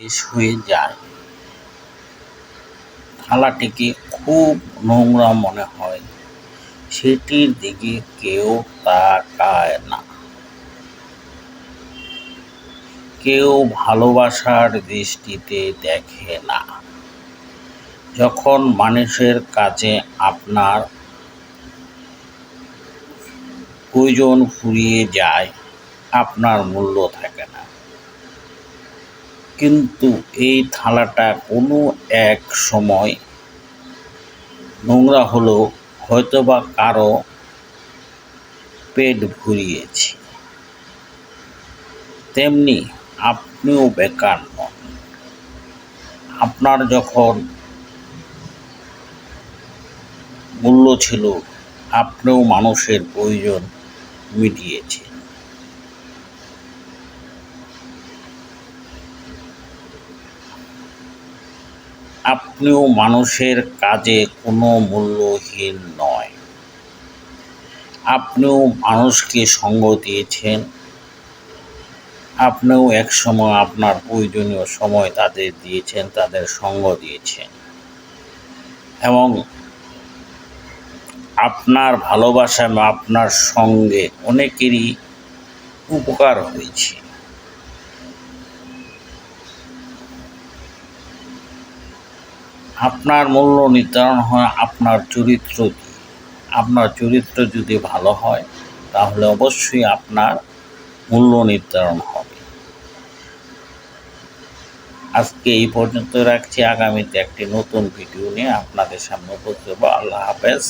শেষ হয়ে যায়। থালাটিকে খুব নোংরা মনে হয়। সেটির দিকে কেউ তাকায় না। কেউ ভালোবাসার দৃষ্টিতে দেখে না। যখন মানুষের কাছে আপনার প্রয়োজন ফুরিয়ে যায়, আপনার মূল্য থাকে কিন্তু এই থালাটা কোনো এক সময় নোংরা হলেও হয়তোবা কারও পেট ভরিয়েছে। তেমনি আপনিও বেকার নন। আপনার যখন মূল্য ছিল, আপনিও মানুষের প্রয়োজন মিটিয়েছেন। আপনিও মানুষের কাজে কোনো মূল্যহীন নয়। আপনিও মানুষকে সঙ্গ দিয়েছেন। আপনিও এক সময় আপনার প্রয়োজনীয় সময় তাদের দিয়েছেন, তাদের সঙ্গ দিয়েছেন। এবং আপনার ভালোবাসা আপনার সঙ্গে অনেকেরই উপকার হয়েছে। আপনার মূল্য নির্ধারণ হয় আপনার চরিত্র আপনার চরিত্র যদি ভালো হয়, তাহলে অবশ্যই আপনার মূল্য নির্ধারণ হবে। আজকে এই পর্যন্ত রাখছি। আগামীতে একটি নতুন ভিডিও নিয়ে আপনাদের সামনে উপস্থিত আল্লাহ হাফেজ।